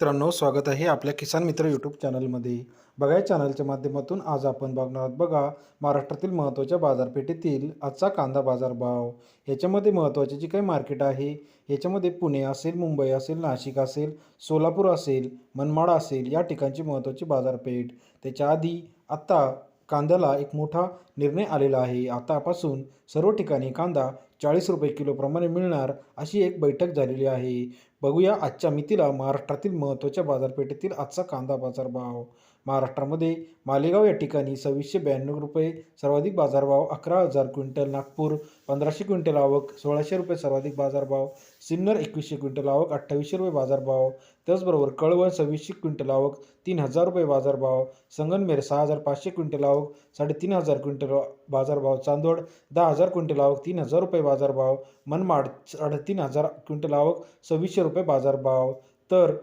मित्रांनो स्वागत आहे आपल्या किसान मित्र यूट्यूब चॅनलमध्ये बघा या चॅनलच्या माध्यमातून आज आपण बघणार आहोत बघा महाराष्ट्रातील महत्त्वाच्या बाजारपेठेतील आजचा कांदा बाजारभाव याच्यामध्ये महत्त्वाचे जी काही मार्केट आहे याच्यामध्ये पुणे असेल मुंबई असेल नाशिक असेल सोलापूर असेल मनमाड असेल या ठिकाणची महत्त्वाची बाजारपेठ. त्याच्या आधी आत्ता कांद्याला एक मोठा निर्णय आलेला आहे. आतापासून सर्व ठिकाणी कांदा चाळीस रुपये किलोप्रमाणे मिळणार अशी एक बैठक झालेली आहे. बघूया आजच्या मितीला महाराष्ट्रातील महत्त्वाच्या बाजारपेठेतील आजचा कांदा बाजार भाव. महाराष्ट्रामध्ये मालेगाव या ठिकाणी सव्वीसशे ब्याण्णव रुपये सर्वाधिक बाजारभाव अकरा हजार क्विंटल नागपूर पंधराशे क्विंटल आवक सोळाशे रुपये सर्वाधिक बाजारभाव सिन्नर एकवीसशे क्विंटल आवक अठ्ठावीसशे रुपये बाजारभाव त्याचबरोबर कळवण सव्वीसशे क्विंटल आवक तीन हजार रुपये बाजारभाव संगनमेर सहा हजार पाचशे क्विंटल आवक साडेतीन हजार क्विंटल बाजारभाव चांदोड दहा हजार क्विंटल आवक तीन हजार रुपये बाजारभाव मनमाड साडेतीन हजार क्विंटल आवक सव्वीसशे रुपये बाजारभाव तर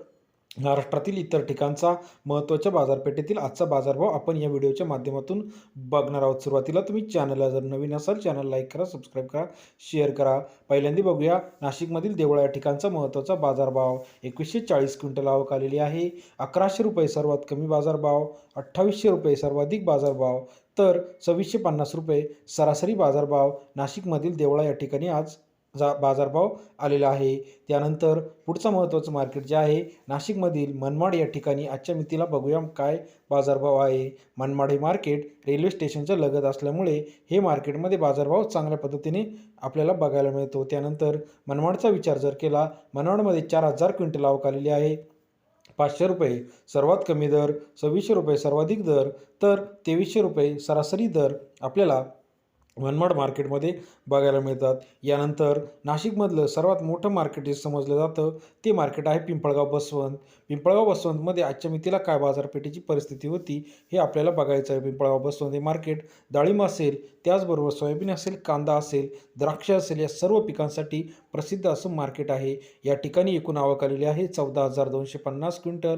महाराष्ट्रातील इतर ठिकाणचा महत्त्वाच्या बाजारपेठेतील आजचा बाजारभाव आपण या व्हिडिओच्या माध्यमातून बघणार आहोत. सुरुवातीला तुम्ही चॅनलला जर नवीन असाल चॅनल लाईक करा सबस्क्राईब करा शेअर करा. पहिल्यांदा बघूया नाशिकमधील देवळा या ठिकाणचा महत्त्वाचा बाजारभाव. एकवीसशे चाळीस क्विंटल आवक आलेली आहे. अकराशे रुपये सर्वात कमी बाजारभाव अठ्ठावीसशे रुपये सर्वाधिक बाजारभाव तर सव्वीसशे पन्नास रुपये सरासरी बाजारभाव. नाशिकमधील देवळा या ठिकाणी आज जा बाजारभाव आलेला आहे. त्यानंतर पुढचं महत्त्वाचं मार्केट जे आहे नाशिकमधील मनमाड या ठिकाणी आजच्या मितीला बघूया काय बाजारभाव आहे. मनमाड हे मार्केट रेल्वे स्टेशनच्या लगत असल्यामुळे हे मार्केटमध्ये बाजारभाव चांगल्या पद्धतीने आपल्याला बघायला मिळतो. त्यानंतर मनमाडचा विचार जर केला मनमाडमध्ये चार हजार क्विंटल आवक आलेली आहे. पाचशे रुपये सर्वात कमी दर सव्वीसशे रुपये सर्वाधिक दर तर तेवीसशे रुपये सरासरी दर आपल्याला मनमाड मार्केटमध्ये बघायला मिळतात. यानंतर नाशिकमधलं सर्वात मोठं मार्केट जे समजलं जातं ते मार्केट आहे पिंपळगाव बसवंत. पिंपळगाव बसवंतमध्ये आजच्या मितीला काय बाजारपेठेची परिस्थिती होती हे आपल्याला बघायचं आहे. पिंपळगाव बसवंत हे मार्केट डाळिंब असेल त्याचबरोबर सोयाबीन असेल कांदा असेल द्राक्ष असेल या सर्व पिकांसाठी प्रसिद्ध असं मार्केट आहे. या ठिकाणी एकूण आवक आलेली आहे चौदा हजार दोनशे पन्नास क्विंटल.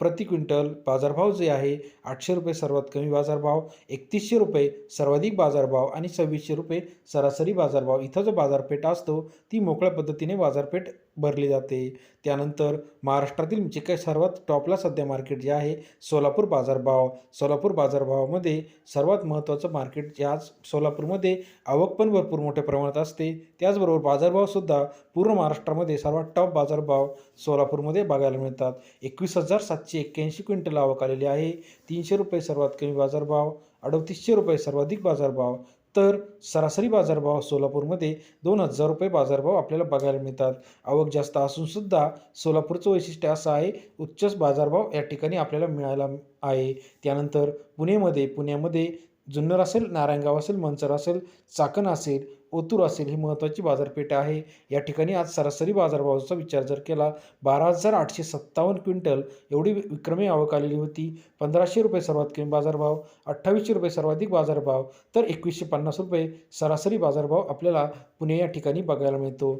प्रति क्विंटल बाजारभाव जे आहे आठशे रुपये सर्वात कमी बाजारभाव एकतीसशे रुपये सर्वाधिक बाजारभाव आणि सव्वीसशे रुपये सरासरी बाजारभाव. इथं जो बाजारपेठ असतो ती मोकळ्या पद्धतीने बाजारपेठ भरली जाते. त्यानंतर महाराष्ट्रातील जे काही सर्वात टॉपला सध्या मार्केट जे आहे सोलापूर बाजारभाव सोलापूर बाजारभावामध्ये सर्वात महत्त्वाचं मार्केट जे आज सोलापूरमध्ये आवक पण भरपूर मोठ्या प्रमाणात असते. त्याचबरोबर बाजारभावसुद्धा पूर्ण महाराष्ट्रामध्ये सर्वात टॉप बाजारभाव सोलापूरमध्ये बघायला मिळतात. एकवीस हजार सातशे एक्क्याऐंशी क्विंटल आवक आलेली आहे. तीनशे रुपये सर्वात कमी बाजारभाव अडतीसशे रुपये सर्वाधिक बाजारभाव तर सरासरी बाजारभाव सोलापूरमध्ये दोन हजार रुपये बाजारभाव आपल्याला बघायला मिळतात. आवक जास्त असूनसुद्धा सोलापूरचं वैशिष्ट्य असं आहे उच्च बाजारभाव या ठिकाणी आपल्याला मिळायला आहे. त्यानंतर पुणेमध्ये पुण्यामध्ये जुन्नर असेल नारायणगाव असेल मंचर असेल चाकण असेल ओतूर असेल ही महत्त्वाची बाजारपेठ आहे. या ठिकाणी आज सरासरी बाजारभावाचा विचार जर केला बारा हजार आठशे सत्तावन्न क्विंटल एवढी विक्रमी आवक आलेली होती. पंधराशे रुपये सर्वात कमी बाजारभाव अठ्ठावीसशे रुपये सर्वाधिक बाजारभाव तर एकवीसशे पन्नास रुपये सरासरी बाजारभाव आपल्याला पुणे या ठिकाणी बघायला मिळतो.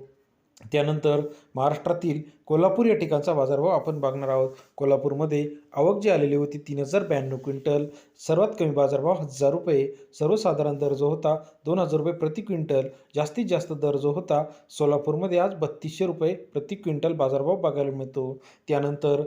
त्यानंतर महाराष्ट्रातील कोल्हापूर या ठिकाणचा बाजारभाव आपण बघणार आहोत. कोल्हापूरमध्ये आवक जी आलेली होती तीन हजार ब्याण्णव क्विंटल. सर्वात कमी बाजारभाव हजार रुपये. सर्वसाधारण दर जो होता दोन हजार रुपये प्रति क्विंटल. जास्तीत जास्त दर जो होता सोलापूरमध्ये आज बत्तीसशे रुपये प्रति क्विंटल बाजारभाव बघायला मिळतो. त्यानंतर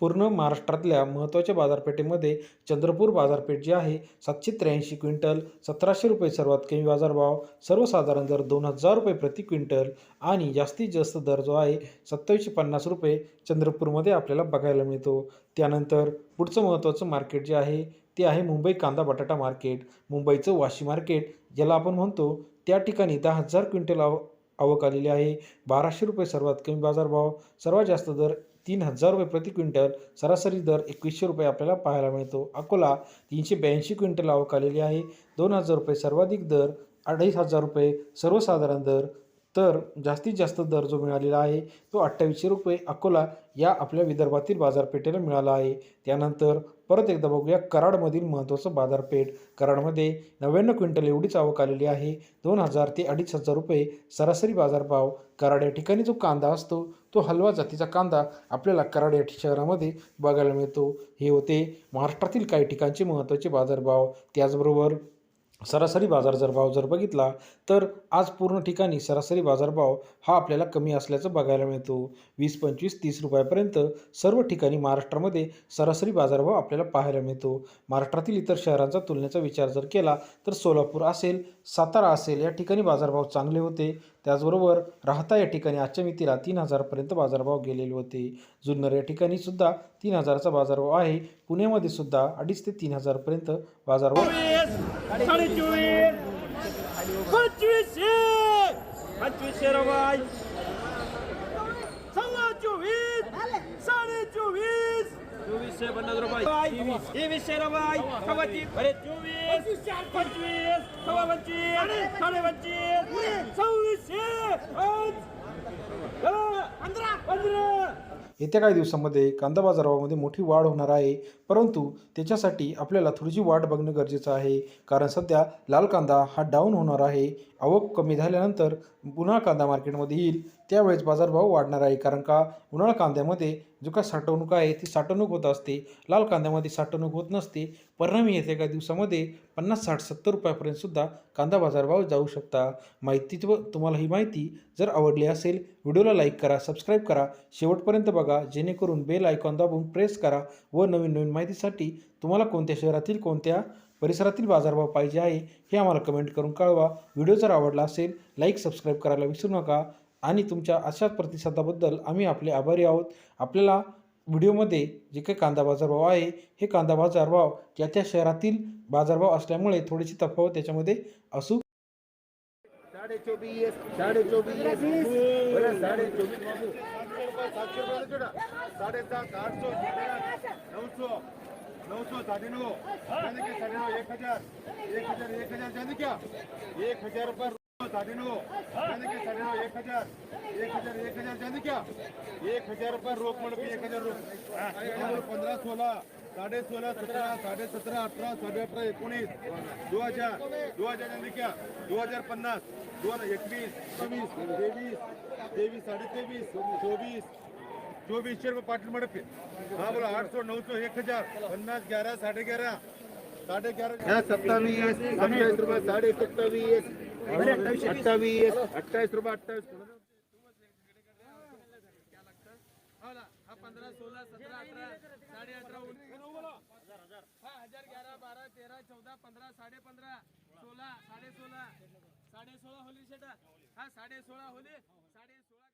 पूर्ण महाराष्ट्रातल्या महत्त्वाच्या बाजारपेठेमध्ये चंद्रपूर बाजारपेठ जी आहे सातशे त्र्याऐंशी क्विंटल सतराशे रुपये सर्वात कमी बाजारभाव सर्वसाधारण दर दोन हजार रुपये प्रति क्विंटल आणि जास्तीत जास्त दर जो आहे सत्तावीसशे पन्नास रुपये चंद्रपूरमध्ये आपल्याला बघायला मिळतो. त्यानंतर पुढचं महत्त्वाचं मार्केट जे आहे ते आहे मुंबई कांदा बटाटा मार्केट. मुंबईचं वाशी मार्केट ज्याला आपण म्हणतो त्या ठिकाणी दहा हजार क्विंटल आव आवक आलेली आहे. बाराशे रुपये सर्वात कमी बाजारभाव सर्वात जास्त दर तीन हजार रुपये प्रति क्विंटल. सरासरी दर एकवीसशे रुपये आपल्याला पाहायला मिळतो. अकोला तीनशे ब्याऐंशी क्विंटल आवक आलेली आहे. दोन हजार रुपये सर्वाधिक दर अडीच हजार रुपये सर्वसाधारण दर. तर जास्तीत जास्त दर जो मिळालेला आहे तो अठ्ठावीसशे रुपये अकोला या आपल्या विदर्भातील बाजारपेठेला मिळाला आहे. त्यानंतर परत एकदा बघूया कराडमधील महत्त्वाचं बाजारपेठ. कराडमध्ये नव्याण्णव क्विंटल एवढीच आवक आलेली आहे. दोन हजार ते अडीच हजार रुपये सरासरी बाजारभाव. कराड या ठिकाणी जो कांदा असतो तो हलवा जातीचा कांदा आपल्याला कराड या शहरामध्ये बघायला मिळतो. हे होते महाराष्ट्रातील काही ठिकाणचे महत्त्वाचे बाजारभाव. त्याचबरोबर सरासरी बाजार जर भाव जर बघितला तर आज पूर्ण ठिकाणी सरासरी बाजारभाव हा आपल्याला कमी असल्याचं बघायला मिळतो. वीस पंचवीस तीस रुपयापर्यंत सर्व ठिकाणी महाराष्ट्रामध्ये सरासरी बाजारभाव आपल्याला पाहायला मिळतो. महाराष्ट्रातील इतर शहरांचा तुलनेचा विचार जर केला तर सोलापूर असेल सातारा असेल या ठिकाणी बाजारभाव चांगले होते. त्याचबरोबर राहता या ठिकाणी आजच्या मितीला तीन हजारपर्यंत बाजारभाव गेलेले होते. जुन्नर या ठिकाणी सुद्धा तीन हजाराचा बाजारभाव आहे. पुण्यामध्ये सुद्धा अडीच ते तीन हजारपर्यंत बाजारभाव चोवीस साडे चोवीस पंचवीसशे पंचवीसशे रुपये सव्वा चोवीस साडे चोवीस चोवीसशे पन्नास रुपये तेवीसशे रुपये सव्वा तीस अरे चोवीस पंचवीस सव्वा पंचवीस साडे पंचवीस सव्वीसशे पाच, दहा, पंधरा पंधरा. येत्या काही दिवसामध्ये कांदा बाजारामध्ये मोठी वाढ होणार आहे. परंतु त्याच्यासाठी आपल्याला थोडीशी वाट बघणं गरजेचं आहे. कारण सध्या लाल कांदा हा डाऊन होणार आहे. आवक कमी झाल्यानंतर पुन्हा कांदा मार्केटमध्ये येईल. त्यावेळेस बाजारभाव वाढणार आहे. कारण का? उन्हाळा कांद्यामध्ये जो का साठवणूक आहे ती साठवणूक होत असते. लाल कांद्यामध्ये साठवणूक होत नसते. परिणामी येत्या काही दिवसामध्ये पन्नास साठ सत्तर रुपयापर्यंतसुद्धा कांदा बाजारभाव जाऊ शकता. माहिती तुम्हाला ही माहिती जर आवडली असेल व्हिडिओला लाईक करा सबस्क्राईब करा. शेवटपर्यंत बघा जेणेकरून बेल आयकॉन दाबून प्रेस करा व नवीन नवीन माहितीसाठी तुम्हाला कोणत्या शहरातील कोणत्या परिसरातील बाजारभाव पाहिजे आहे हे आम्हाला कमेंट करून कळवा. व्हिडिओ जर आवडला असेल लाईक सबस्क्राईब करायला विसरू नका. आणि तुमच्या अशाच प्रतिसादाबद्दल आम्ही आपले आभारी आहोत. आपल्याला व्हिडिओमध्ये जे काही कांदा बाजारभाव आहे हे कांदा बाजारभाव त्या त्या शहरातील बाजारभाव असल्यामुळे थोडीशी तफावत त्याच्यामध्ये असू साढ़े चौबीस नौ सौ साढ़े नौ साढ़े नौ एक हजार. एक हजार एक हजार क्या एक हजार रुपये साढ़े नौ साढ़े नौ एक हज़ार एक हज़ार एक हज़ार, जाने क्या? एक हज़ार रुपये रोक म्हणून एक हज़ार रोक पंधरा सोळा साडे सोळा सतरा साडे सतरा अठरा साडे अठरा एकोणीस, दो हज़ार दो हज़ार जाने क्या? दो हज़ार पन्नास दोन एकवीस बावीस तेवीस तेवीस साडे तेवीस चोवीस चोवीसशे रुपये पाटील मडप हा, बोला, आठ सौ नऊ सौ, एक हज़ार, पन्नास, ग्यारह साडे ग्यारह साडे ग्यारह। सत्तावीस सत्तावीस साडे सत्तावीस। अठ्ठावीस अठ्ठावीस रुपये अठ्ठावीस पंधरा सोळा सतरा अठरा साडे अठरा हा हजार ग्यारा बारा तेरा चौदा पंधरा साडे पंधरा सोळा साडे सोळा साडे सोळा होली शेटा हा साडे सोळा होली साडे सोळा